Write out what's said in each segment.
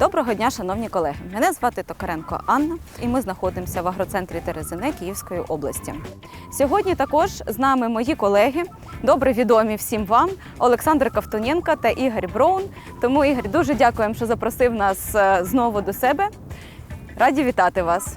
Доброго дня, шановні колеги. Мене звати Токаренко Анна, і ми знаходимося в агроцентрі Терезине Київської області. Сьогодні також з нами мої колеги, добре відомі всім вам, Олександр Ковтоненко та Ігор Броун. Тому, Ігор, дуже дякуємо, що запросив нас е, знову до себе. Раді вітати вас.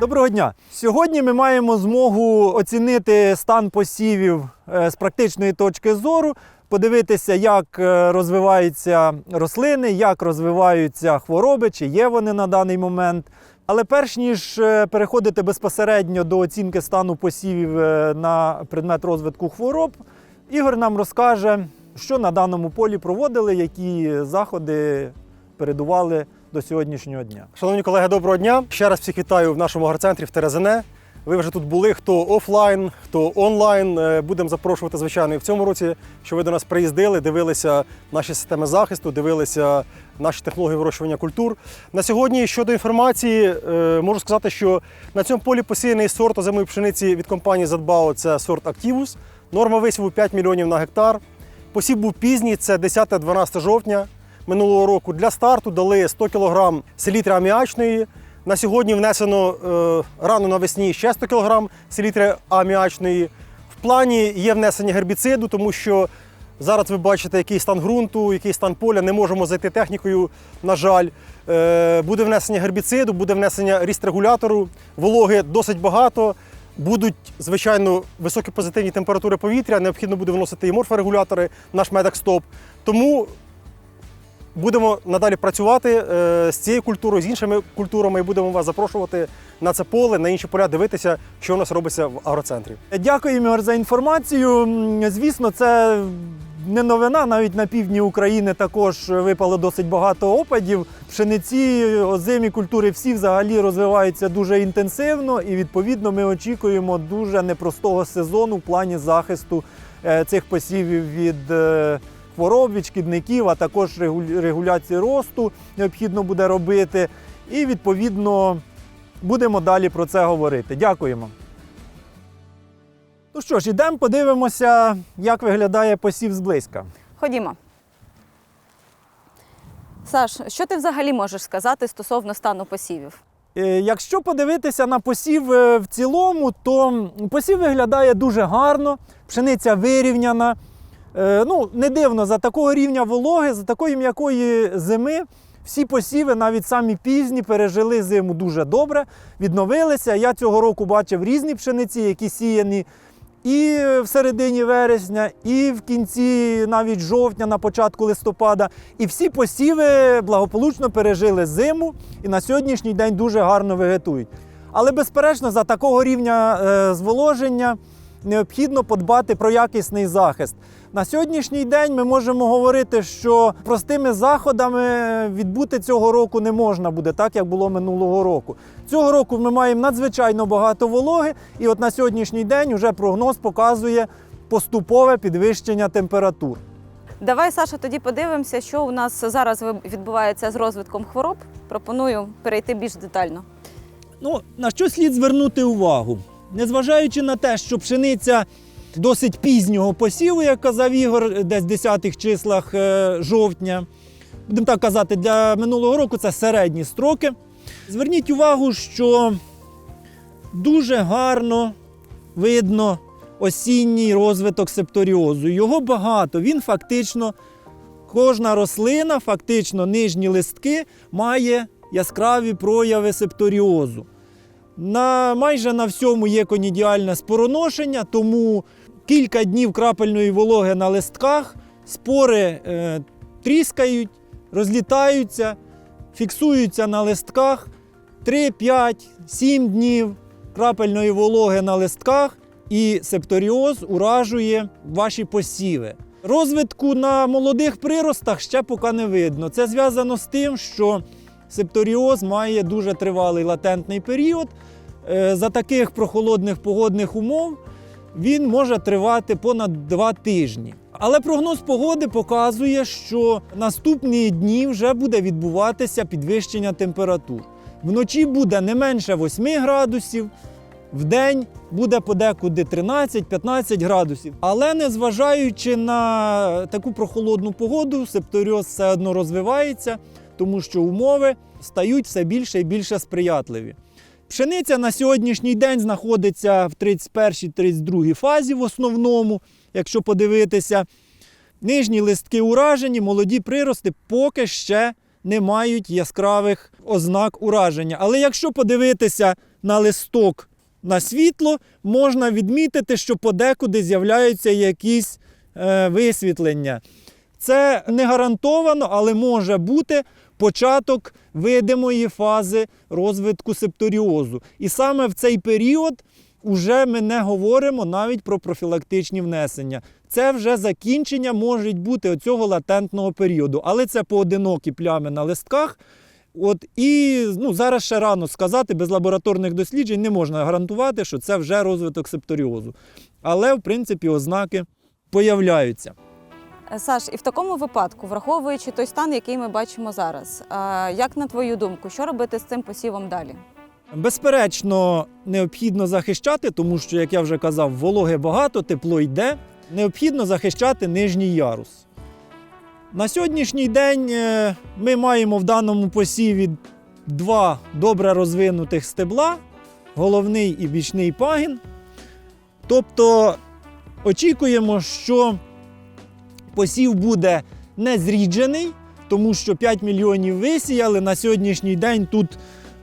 Доброго дня! Сьогодні ми маємо змогу оцінити стан посівів е, з практичної точки зору, подивитися, як е, розвиваються рослини, як розвиваються хвороби, чи є вони на даний момент. Але перш ніж е, переходити безпосередньо до оцінки стану посівів е, на предмет розвитку хвороб, Ігор нам розкаже, що на даному полі проводили, які заходи передували до сьогоднішнього дня. Шановні колеги, доброго дня. Ще раз всіх вітаю в нашому агроцентрі в Терезине. Ви вже тут були, хто офлайн, хто онлайн. Е, Будемо запрошувати, звичайно, і в цьому році, що ви до нас приїздили, дивилися наші системи захисту, дивилися наші технології вирощування культур. На сьогодні щодо інформації, е, можу сказати, що на цьому полі посіяний сорт озимої пшениці від компанії Задбао це сорт Активус. Норма висіву 5 мільйонів на гектар. Посів був пізній, це 10-12 жовтня минулого року. Для старту дали 100 кг селітри аміачної. На сьогодні внесено е, рано навесні ще 100 кг селітри аміачної. В плані є внесення гербіциду, тому що зараз ви бачите, який стан ґрунту, який стан поля. Не можемо зайти технікою, на жаль. Е, буде внесення гербіциду, буде внесення ріст-регулятору. Вологи досить багато. Будуть, звичайно, високі позитивні температури повітря, необхідно буде вносити і морфорегулятори, наш медак стоп. Тому будемо надалі працювати е, з цією культурою, з іншими культурами, і будемо вас запрошувати на це поле, на інші поля, дивитися, що у нас робиться в агроцентрі. Дякуємо Ігор, за інформацію. Звісно, це не новина. Навіть на півдні України також випало досить багато опадів. Пшениці, озимі культури всі взагалі розвиваються дуже інтенсивно, і відповідно ми очікуємо дуже непростого сезону в плані захисту е, цих посівів від. Хвороб від шкідників, а також регуляції росту необхідно буде робити. І відповідно будемо далі про це говорити. Дякуємо. Ну що ж, ідемо подивимося, як виглядає посів зблизька. Ходімо. Саш, що ти взагалі можеш сказати стосовно стану посівів? Е, Якщо подивитися на посів е, в цілому, то посів виглядає дуже гарно, пшениця вирівняна. Е, Ну, не дивно, за такого рівня вологи, за такої м'якої зими, всі посіви, навіть самі пізні, пережили зиму дуже добре, відновилися. Я цього року бачив різні пшениці, які сіяні і в середині вересня, і в кінці навіть жовтня, на початку листопада. І всі посіви благополучно пережили зиму і на сьогоднішній день дуже гарно вегетують. Але, безперечно, за такого рівня е, зволоження необхідно подбати про якісний захист. На сьогоднішній день ми можемо говорити, що простими заходами відбути цього року не можна буде, так як було минулого року. Цього року ми маємо надзвичайно багато вологи, і от на сьогоднішній день вже прогноз показує поступове підвищення температур. Давай, Саша, тоді подивимося, що у нас зараз відбувається з розвитком хвороб. Пропоную перейти більш детально. Ну, на що слід звернути увагу? Незважаючи на те, що пшениця досить пізнього посіву, як казав Ігор, десь в 10-х числах е, жовтня, будемо так казати, для минулого року це середні строки. Зверніть увагу, що дуже гарно видно осінній розвиток септоріозу. Його багато. Він фактично, кожна рослина, фактично нижні листки, має яскраві прояви септоріозу. На, майже на всьому є конідіальне спороношення, тому кілька днів крапельної вологи на листках, спори е, тріскають, розлітаються, фіксуються на листках 3, 5, 7 днів крапельної вологи на листках, і септоріоз уражує ваші посіви. Розвитку на молодих приростах ще поки не видно. Це зв'язано з тим, що септоріоз має дуже тривалий латентний період. Е, За таких прохолодних погодних умов він може тривати понад два тижні. Але прогноз погоди показує, що наступні дні вже буде відбуватися підвищення температур. Вночі буде не менше 8 градусів, В день буде подекуди 13-15 градусів. Але незважаючи на таку прохолодну погоду, септоріоз все одно розвивається, тому що умови стають все більше і більше сприятливі. Пшениця на сьогоднішній день знаходиться в 31-32 фазі в основному, якщо подивитися. Нижні листки уражені, молоді прирости поки ще не мають яскравих ознак ураження. Але якщо подивитися на листок на світло, можна відмітити, що подекуди з'являються якісь е, висвітлення. Це не гарантовано, але може бути початок видимої фази розвитку септоріозу. І саме в цей період вже ми не говоримо навіть про профілактичні внесення. Це вже закінчення може бути оцього латентного періоду, але це поодинокі плями на листках. От і ну, зараз ще рано сказати, без лабораторних досліджень не можна гарантувати, що це вже розвиток септоріозу. Але, в принципі, ознаки появляються. Саш, і в такому випадку, враховуючи той стан, який ми бачимо зараз, е, як на твою думку, що робити з цим посівом далі? Безперечно, необхідно захищати, тому що, як я вже казав, вологи багато, тепло йде. Необхідно захищати нижній ярус. На сьогоднішній день е, ми маємо в даному посіві два добре розвинутих стебла, головний і бічний пагін. Тобто очікуємо, що посів буде не зріджений, тому що 5 мільйонів висіяли. На сьогоднішній день тут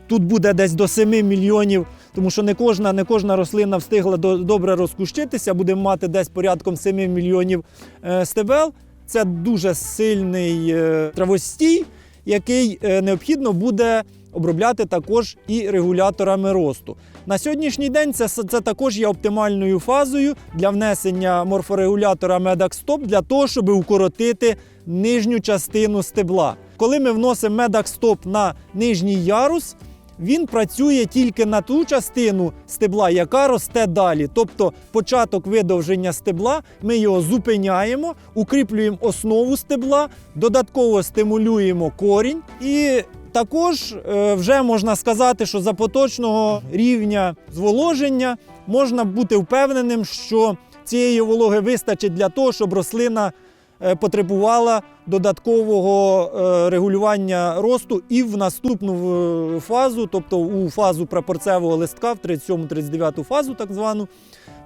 Тут буде десь до 7 мільйонів, тому що не кожна, не кожна рослина встигла до- добре розкущитися. Будемо мати десь порядком 7 мільйонів е, стебел. Це дуже сильний е, травостій, який е, необхідно буде обробляти також і регуляторами росту. На сьогоднішній день це, це також є оптимальною фазою для внесення морфорегулятора Medax-Stop для того, щоб укоротити нижню частину стебла. Коли ми вносимо Medax-Stop на нижній ярус, він працює тільки на ту частину стебла, яка росте далі. Тобто початок видовження стебла, ми його зупиняємо, укріплюємо основу стебла, додатково стимулюємо корінь. І також е, вже можна сказати, що за поточного рівня зволоження можна бути впевненим, що цієї вологи вистачить для того, щоб рослина е, потребувала додаткового е, регулювання росту і в наступну фазу, тобто у фазу прапорцевого листка, в 37-39 фазу, так звану,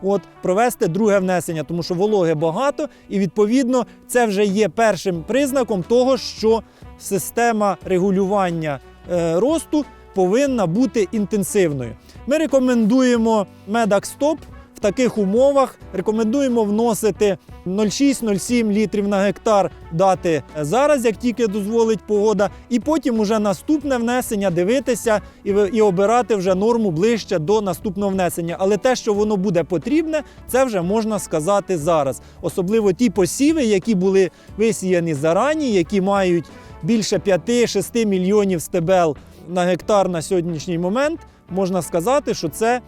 от, провести друге внесення, тому що вологи багато, і відповідно це вже є першим признаком того, що система регулювання е, росту повинна бути інтенсивною. Ми рекомендуємо Medax-Stop в таких умовах. Рекомендуємо вносити 0,6-0,7 літрів на гектар дати зараз, як тільки дозволить погода, і потім уже наступне внесення дивитися і, і обирати вже норму ближче до наступного внесення. Але те, що воно буде потрібне, це вже можна сказати зараз. Особливо ті посіви, які були висіяні зарані, які мають більше 5-6 мільйонів стебел на гектар на сьогоднішній момент, можна сказати, що це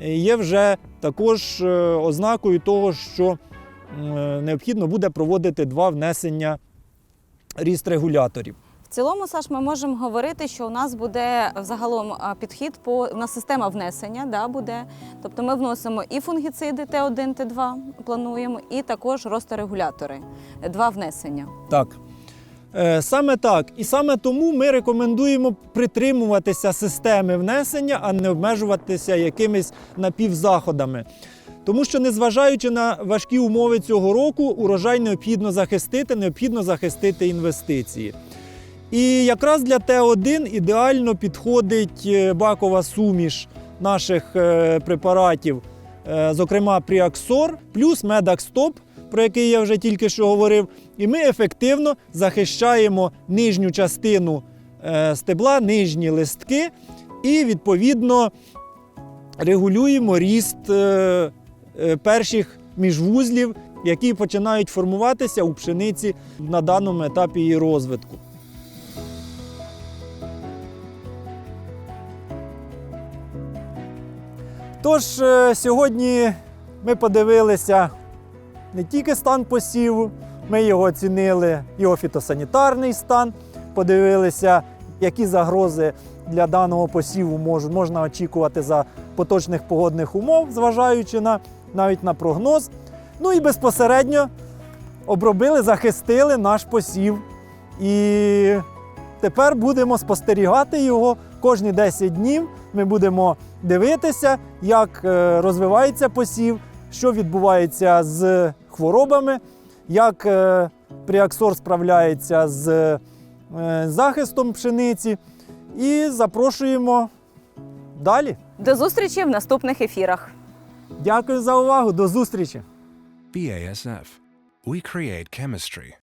є вже також е, ознакою того, що е, необхідно буде проводити два внесення ріст регуляторів. В цілому, Саш, ми можемо говорити, що у нас буде загалом підхід по у нас система внесення, да, буде. Тобто ми вносимо і фунгіциди Т1, Т2 плануємо, і також росторегулятори. Два внесення. Так. Е, Саме так. І саме тому ми рекомендуємо притримуватися системи внесення, а не обмежуватися якимись напівзаходами. Тому що, незважаючи на важкі умови цього року, урожай необхідно захистити, необхідно захистити інвестиції. І якраз для Т1 ідеально підходить е, бакова суміш наших е, препаратів, зокрема Пріаксор, плюс Медакстоп, про який я вже тільки що говорив. І ми ефективно захищаємо нижню частину е, стебла, нижні листки, і відповідно регулюємо ріст е, е, перших міжвузлів, які починають формуватися у пшениці на даному етапі її розвитку. Тож сьогодні ми подивилися не тільки стан посіву, ми його оцінили, його фітосанітарний стан, подивилися, які загрози для даного посіву мож- можна очікувати за поточних погодних умов, зважаючи на навіть на прогноз. Ну і безпосередньо обробили, захистили наш посів. І тепер будемо спостерігати його кожні 10 днів. Ми будемо дивитися, як е, розвивається посів, що відбувається з хворобами, як е, Пріаксор справляється з е, захистом пшениці. І запрошуємо далі. До зустрічі в наступних ефірах. Дякую за увагу. До зустрічі! BASF. We create chemistry.